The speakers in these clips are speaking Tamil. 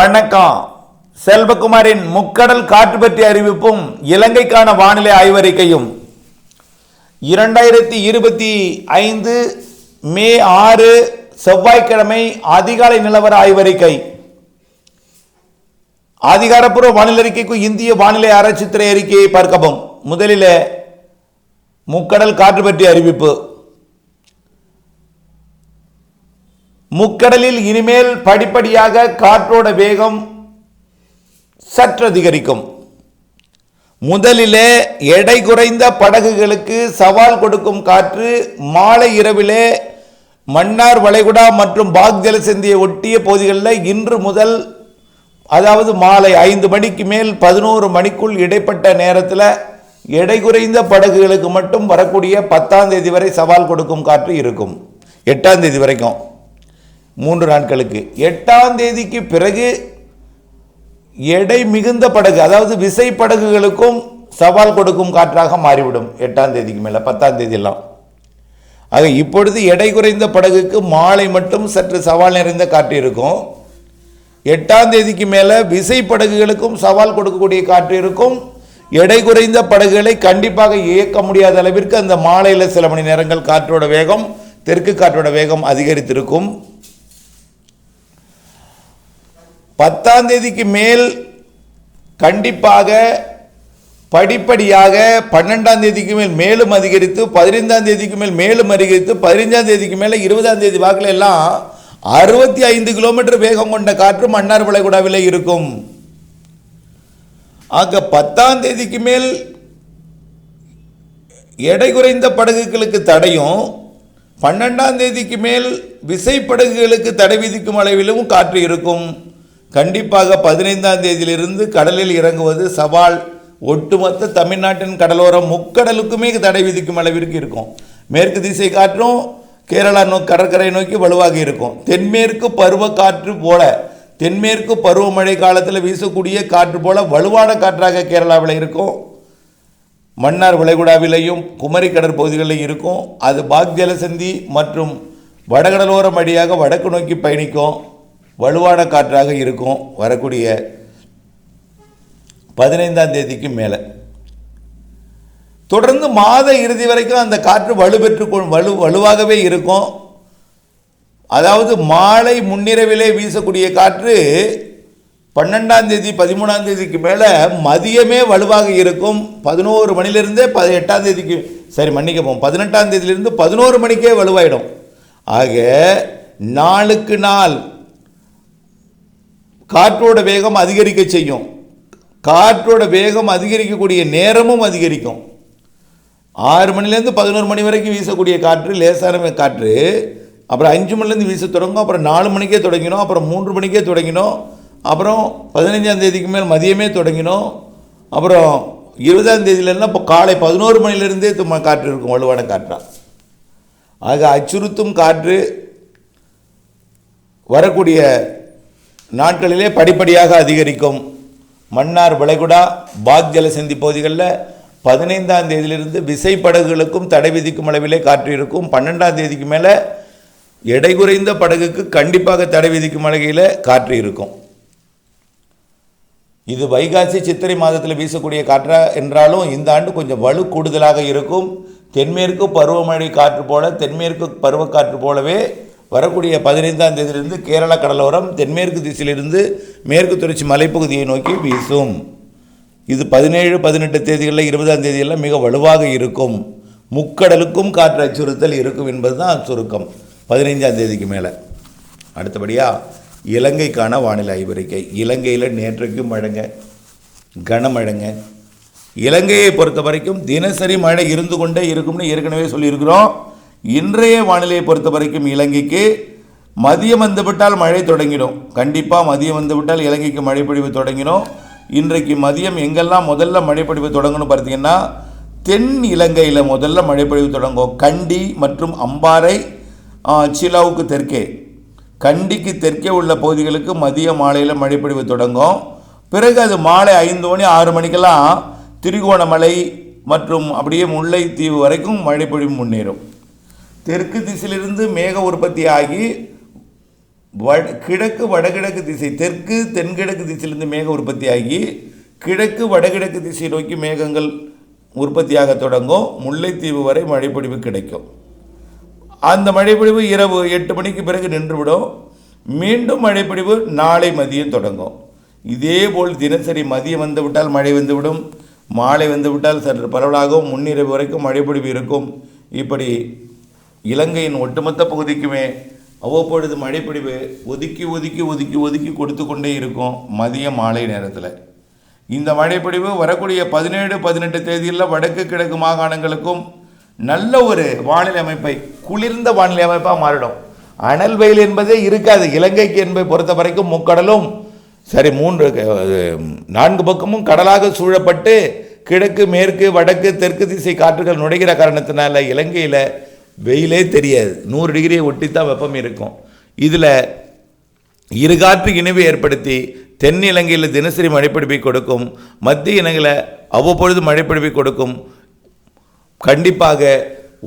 வணக்கம். செல்வகுமாரின் முக்கடல் காற்று பற்றிய அறிவிப்பும் இலங்கைக்கான வானிலை ஆய்வறிக்கையும். இரண்டாயிரத்தி இருபத்தி ஐந்து மே ஆறு செவ்வாய்க்கிழமை அதிகாலை நிலவர ஆய்வறிக்கை. அதிகாரப்பூர்வ வானிலை அறிக்கைக்கு இந்திய வானிலை ஆராய்ச்சித்துறை அறிக்கையை பார்க்கவும். முதலில் முக்கடல் காற்று பற்றிய அறிவிப்பு. முக்கடலில் இனிமேல் படிப்படியாக காற்றோட வேகம் சற்று அதிகரிக்கும். முதலிலே எடை குறைந்த படகுகளுக்கு சவால் கொடுக்கும் காற்று மாலை இரவிலே மன்னார் வளைகுடா மற்றும் பாக் ஜலசந்தியை ஒட்டிய பகுதிகளில் இன்று முதல் அதாவது மாலை ஐந்து மணிக்கு மேல் பதினோரு மணிக்குள் இடைப்பட்ட நேரத்தில் எடை குறைந்த படகுகளுக்கு மட்டும் வரக்கூடிய பத்தாம் தேதி வரை சவால் கொடுக்கும் காற்று இருக்கும். எட்டாம் தேதி வரைக்கும். மூன்று நாட்களுக்கு. எட்டாம் தேதிக்கு பிறகு எடை மிகுந்த படகு அதாவது விசை படகுகளுக்கும் சவால் கொடுக்கும் காற்றாக மாறிவிடும் எட்டாம் தேதிக்கு மேலே பத்தாம் தேதியெல்லாம் ஆக இப்பொழுது எடை குறைந்த படகுக்கு மாலை மட்டும் சற்று சவால் நிறைந்த காற்று இருக்கும். எட்டாம் தேதிக்கு மேலே விசை படகுகளுக்கும் சவால் கொடுக்கக்கூடிய காற்று இருக்கும். எடை குறைந்த படகுகளை கண்டிப்பாக இயக்க முடியாத அளவிற்கு அந்த மாலையில் சில மணி நேரங்கள் காற்றோட வேகம் தெற்கு காற்றோட வேகம் அதிகரித்திருக்கும். பத்தாம் தேதிக்கு மேல் கண்டிப்பாக படிப்படியாக பன்னெண்டாம் தேதிக்கு மேல் மேலும் அதிகரித்து பதினைந்தாம் தேதிக்கு மேல் மேலும் அதிகரித்து பதினைஞ்சாம் தேதிக்கு மேலே இருபதாம் தேதி வாக்கில் எல்லாம் அறுபத்தி ஐந்து கிலோமீட்டர் வேகம் கொண்ட காற்று மன்னார் வளைகுடாவில் இருக்கும். ஆக பத்தாம் தேதிக்கு மேல் எடை குறைந்த படகுகளுக்கு தடையும் பன்னெண்டாம் தேதிக்கு மேல் விசை படகுகளுக்கு தடை விதிக்கும் அளவிலும் காற்று இருக்கும். கண்டிப்பாக பதினைந்தாம் தேதியிலிருந்து கடலில் இறங்குவது சவால். ஒட்டுமொத்த தமிழ்நாட்டின் கடலோரம் முக்கடலுக்குமே தடை விதிக்கும் அளவிற்கு இருக்கும். மேற்கு திசை காற்றும் கேரளா நோ கடற்கரை நோக்கி வலுவாக இருக்கும். தென்மேற்கு பருவ காற்று போல தென்மேற்கு பருவமழை காலத்தில் வீசக்கூடிய காற்று போல வலுவான காற்றாக கேரளாவில் இருக்கும். மன்னார் வளைகுடாவிலையும் குமரி கடற்பகுதிகளிலும் இருக்கும். அது பாக் ஜலசந்தி மற்றும் வடகடலோரம் வழியாக வடக்கு நோக்கி பயணிக்கும். வலுவான காற்றாக இருக்கும் வரக்கூடிய பதினைந்தாம் தேதிக்கு மேலே. தொடர்ந்து மாத இறுதி வரைக்கும் அந்த காற்று வலுப்பெற்று வலு வலுவாகவே இருக்கும். அதாவது மாலை முன்னிரவிலே வீசக்கூடிய காற்று பன்னெண்டாம் தேதி பதிமூணாம் தேதிக்கு மேலே மதியமே வலுவாக இருக்கும். பதினோரு மணிலிருந்தே ப எட்டாம் தேதிக்கு சரி மன்னிக்கப்போம் பதினெட்டாம் தேதியிலிருந்து பதினோரு மணிக்கே வலுவாயிடும். ஆக நாளுக்கு நாள் காற்றோட வேகம் அதிகரிக்க செய்யும். காற்றோட வேகம் அதிகரிக்கக்கூடிய நேரமும் அதிகரிக்கும். ஆறு மணிலேருந்து பதினோரு மணி வரைக்கும் வீசக்கூடிய காற்று லேசான காற்று. அப்புறம் அஞ்சு மணிலேருந்து வீச தொடங்கும். அப்புறம் நாலு மணிக்கே தொடங்கினோம் அப்புறம் மூன்று மணிக்கே தொடங்கினோம் அப்புறம் பதினஞ்சாம் தேதிக்கு மேல் மதியமே தொடங்கினோம் அப்புறம் இருபதாம் தேதியிலலாம் இப்போ காலை பதினோரு மணிலேருந்தே காற்று இருக்கும் வலுவான காற்றாக ஆக அச்சுறுத்தும் காற்று வரக்கூடிய நாட்களிலே படிப்படியாக அதிகரிக்கும். மன்னார் வளைகுடா பாக் ஜலசந்தி பகுதிகளில் பதினைந்தாம் தேதியிலிருந்து விசை படகுகளுக்கும் தடை விதிக்கும் அளவிலே காற்று இருக்கும். பன்னெண்டாம் தேதிக்கு மேலே எடை குறைந்த படகுக்கு கண்டிப்பாக தடை விதிக்கும் அளவில் காற்று இருக்கும். இது வைகாசி சித்திரை மாதத்தில் வீசக்கூடிய காற்றா என்றாலும் இந்த ஆண்டு கொஞ்சம் வலு கூடுதலாக இருக்கும். தென்மேற்கு பருவமழை காற்று போல தென்மேற்கு பருவக்காற்று போலவே வரக்கூடிய பதினைந்தாம் தேதியிலிருந்து கேரள கடலோரம் தென்மேற்கு திசையிலிருந்து மேற்கு தொடர்ச்சி மலைப்பகுதியை நோக்கி வீசும். இது பதினேழு பதினெட்டு தேதிகளில் இருபதாம் தேதியெல்லாம் மிக வலுவாக இருக்கும். முக்கடலுக்கும் காற்று அச்சுறுத்தல் இருக்கும் என்பது தான் சுருக்கம். பதினைஞ்சாம் தேதிக்கு மேலே. அடுத்தபடியாக இலங்கைக்கான வானிலை ஆய்வறிக்கை. இலங்கையில் நேற்றைக்கும் மழைங்க கனமழைங்க. இலங்கையை பொறுத்த வரைக்கும் தினசரி மழை இருந்து கொண்டே இருக்கும்னு ஏற்கனவே சொல்லியிருக்கிறோம். இன்றைய வானிலையை பொறுத்த வரைக்கும் இலங்கைக்கு மதியம் வந்துவிட்டால் மழை தொடங்கிடும். கண்டிப்பாக மதியம் வந்துவிட்டால் இலங்கைக்கு மழை பொழிவு தொடங்கிடும். இன்றைக்கு மதியம் எங்கெல்லாம் முதல்ல மழை பொழிவு தொடங்கணும் பார்த்தீங்கன்னா தென் இலங்கையில் முதல்ல மழை பொழிவு தொடங்கும். கண்டி மற்றும் அம்பாறை சிலாவுக்கு தெற்கே. கண்டிக்கு தெற்கே உள்ள பகுதிகளுக்கு மதிய மாலையில் மழைப்பொழிவு தொடங்கும். பிறகு அது மாலை ஐந்து மணி ஆறு மணிக்கெல்லாம் திருகோணமலை மற்றும் அப்படியே முல்லைத்தீவு வரைக்கும் மழைப்பொழிவு முன்னேறும். தெற்கு திசையிலிருந்து மேக உற்பத்தி ஆகி வட கிழக்கு வடகிழக்கு திசை தெற்கு தென்கிழக்கு திசையிலிருந்து மேக உற்பத்தியாகி கிழக்கு வடகிழக்கு திசை நோக்கி மேகங்கள் உற்பத்தியாக தொடங்கும். முல்லைத்தீவு வரை மழைப்பொழிவு கிடைக்கும். அந்த மழைப்பொழிவு இரவு எட்டு மணிக்கு பிறகு நின்றுவிடும். மீண்டும் மழைப்பொழிவு நாளை மதியம் தொடங்கும். இதேபோல் தினசரி மதியம் வந்துவிட்டால் மழை வந்துவிடும். மாலை வந்துவிட்டால் சற்று பரவலாகவும் முன்னிரவு வரைக்கும் மழைப்பொழிவு இருக்கும். இப்படி இலங்கையின் ஒட்டுமொத்த பகுதிக்குமே அவ்வப்பொழுது மழைப்பிடிவு ஒதுக்கி ஒதுக்கி ஒதுக்கி ஒதுக்கி கொடுத்து கொண்டே இருக்கும் மதிய மாலை நேரத்தில். இந்த மழைப்பிடிவு வரக்கூடிய பதினேழு பதினெட்டு தேதியில் வடக்கு கிழக்கு மாகாணங்களுக்கும் நல்ல ஒரு வானிலை அமைப்பை குளிர்ந்த வானிலை அமைப்பாக மாறிடும். அனல் வெயில் என்பதே இருக்காது. இலங்கைக்கு என்பதை பொறுத்த வரைக்கும் முக்கடலும் சரி மூன்று நான்கு பக்கமும் கடலாக சூழப்பட்டு கிழக்கு மேற்கு வடக்கு தெற்கு திசை காற்றுகள் நுழைகிற காரணத்தினால இலங்கையில் வெயிலே தெரியாது. நூறு டிகிரியை தான் வெப்பம் இருக்கும். இதில் இருகாற்று இணைவு ஏற்படுத்தி தென் இலங்கையில் தினசரி மழைப்பிடிப்பை கொடுக்கும் மத்திய இலங்கையில் அவ்வப்பொழுது மழைப்பிடிப்பை கொடுக்கும். கண்டிப்பாக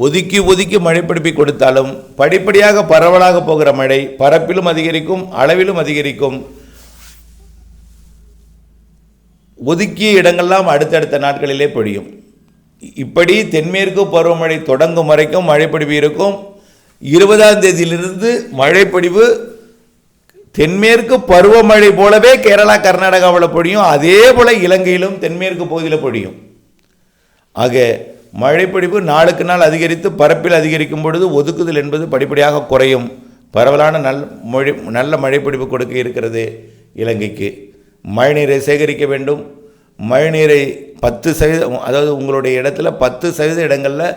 ஒதுக்கி ஒதுக்கி மழைப்பிடிப்பை கொடுத்தாலும் படிப்படியாக பரவலாக போகிற மழை பரப்பிலும் அதிகரிக்கும் அளவிலும் அதிகரிக்கும். ஒதுக்கிய இடங்கள்லாம் அடுத்தடுத்த நாட்களிலே பொழியும். இப்படி தென்மேற்கு பருவமழை தொடங்கும் வரைக்கும் மழைப்பொழிவு இருக்கும். இருபதாம் தேதியிலிருந்து மழைப்பொழிவு தென்மேற்கு பருவமழை போலவே கேரளா கர்நாடகாவில் பொழியும் அதே போல் இலங்கையிலும் தென்மேற்கு பகுதியில் பொழியும் ஆக மழைப்பொழிவு நாளுக்கு நாள் அதிகரித்து பரப்பில் அதிகரிக்கும் பொழுது ஒதுக்குதல் என்பது படிப்படியாக குறையும். பரவலான நல் மொழி நல்ல மழைப்பொழிவு கொடுக்க இருக்கிறது இலங்கைக்கு. மழைநீரை சேகரிக்க வேண்டும். மழைநீரை பத்து சதவீதம் அதாவது உங்களுடைய இடத்துல பத்து சதவீத இடங்களில்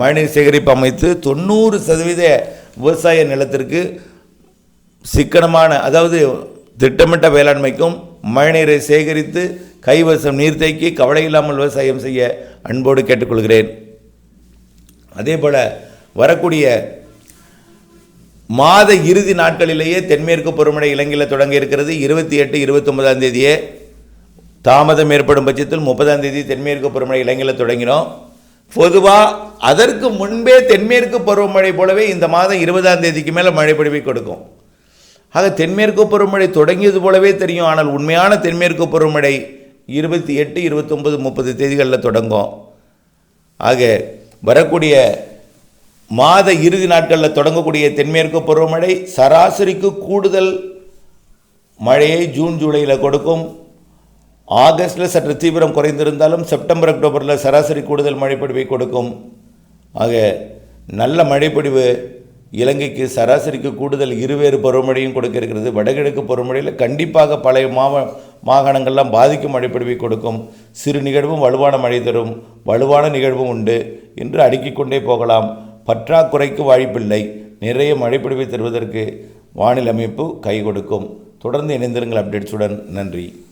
மழைநீர் சேகரிப்பு அமைத்து தொண்ணூறு சதவீத விவசாய நிலத்திற்கு சிக்கனமான அதாவது திட்டமிட்ட வேளாண்மைக்கும் மழைநீரை சேகரித்து கைவசம் நீர் தேக்கி கவலை இல்லாமல் விவசாயம் செய்ய அன்போடு கேட்டுக்கொள்கிறேன். அதே போல் வரக்கூடிய மாத இறுதி நாட்களிலேயே தென்மேற்கு பருவமழை இலங்கையில் தொடங்க இருக்கிறது. இருபத்தி எட்டு இருபத்தொன்பதாம் தேதியே தாமதம் ஏற்படும் பட்சத்தில் முப்பதாம் தேதி தென்மேற்கு பருவமழை இலங்கையில் தொடங்கினோம். பொதுவாக அதற்கு முன்பே தென்மேற்கு பருவமழை போலவே இந்த மாதம் இருபதாம் தேதிக்கு மேலே மழை பொழிவை கொடுக்கும். ஆக தென்மேற்கு பருவமழை தொடங்கியது போலவே தெரியும். ஆனால் உண்மையான தென்மேற்கு பருவமழை இருபத்தி எட்டு இருபத்தொம்பது முப்பது தேதிகளில் தொடங்கும். ஆக வரக்கூடிய மாத இறுதி நாட்களில் தொடங்கக்கூடிய தென்மேற்கு பருவமழை சராசரிக்கு கூடுதல் மழையை ஜூன் ஜூலையில் கொடுக்கும். ஆகஸ்டில் சற்று தீவிரம் குறைந்திருந்தாலும் செப்டம்பர் அக்டோபரில் சராசரி கூடுதல் மழைப்பொழிவை கொடுக்கும். ஆக நல்ல மழைப்பொழிவு இலங்கைக்கு சராசரிக்கு கூடுதல் இருவேறு பருவமழையும் கொடுக்க இருக்கிறது. வடகிழக்கு பருவமழையில் கண்டிப்பாக பழைய மாவ மாகாணங்கள்லாம் பாதிக்கும் மழைப்பொழிவை கொடுக்கும். சிறு நிகழ்வும் வலுவான மழை தரும். வலுவான நிகழ்வும் உண்டு என்று அடுக்கிக் கொண்டே போகலாம். பற்றாக்குறைக்கு வாய்ப்பில்லை. நிறைய மழைப்பொழிவை தருவதற்கு வானிலை அமைப்பு கை கொடுக்கும். தொடர்ந்து இணைந்திருங்கள் அப்டேட்ஸுடன். நன்றி.